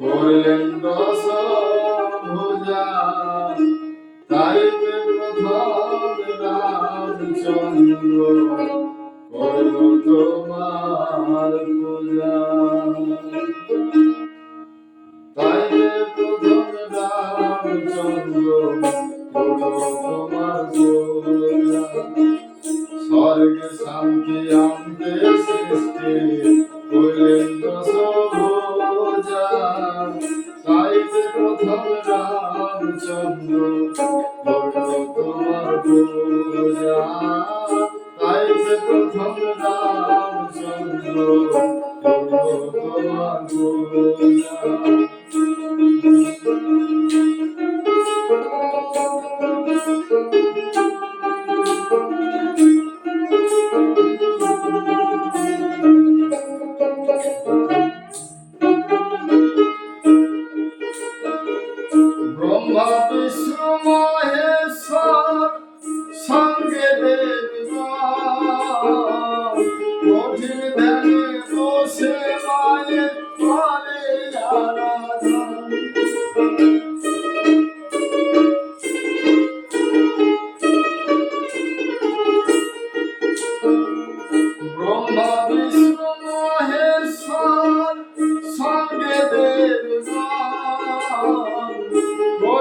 করলেন দশ ভুজা তাই প্রথম রামচন্দ্র করল তোমার পূজা তাই প্রথম রামচন্দ্র করল স্বর্গে শান্তি প্রথম রামচন্দ্র করল তোমার পূজা তাই প্রথম রামচন্দ্র করল তোমার পূজা সঙ্গে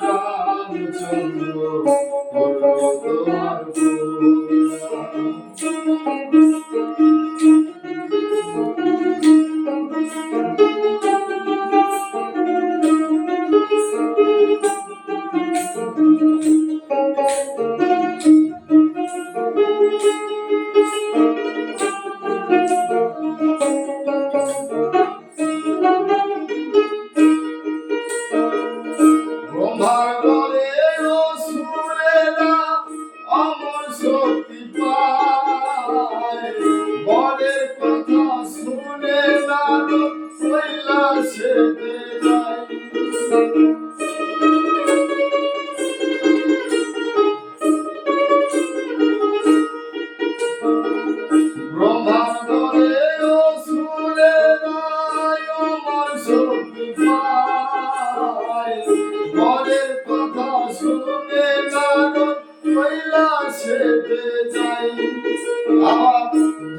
রামচন্দ্র কৈলাসেতে যায় আমার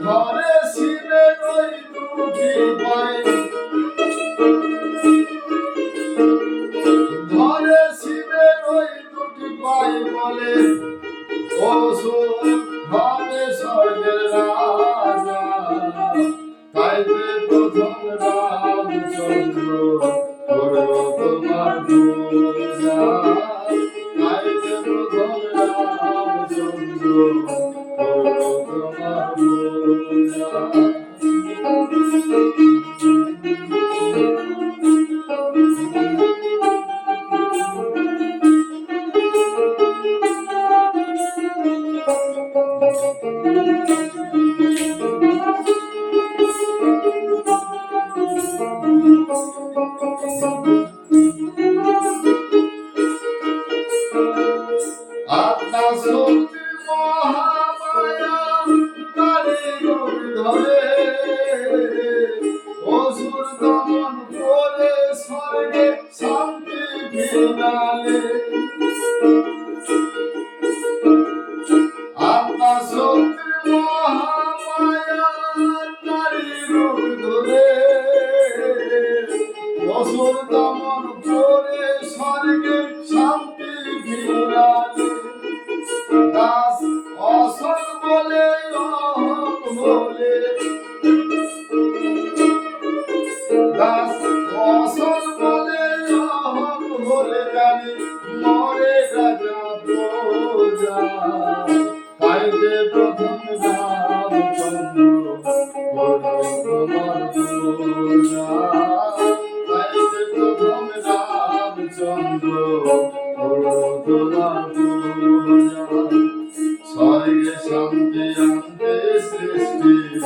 ধরে শিবের ওই দুটি পায় ধরে শিবের ওই দুটি পায় বলে অসুর হবে স্বর্গের রাজা তাইতে প্রথম রামচন্দ্র করল তোমার পূজা রামচন্দ্র করল তোমার পূজা অসুর দমন করে স্বর্গে শান্তি ফিরালে দাস অসৎ বলে বলে। দাস অসৎ বলে বলে জানি, মরে রাজা প্রজা। তাই যে প্রথম Ramchandra sundu Kurdular dünya Saygı şantiyan tesisli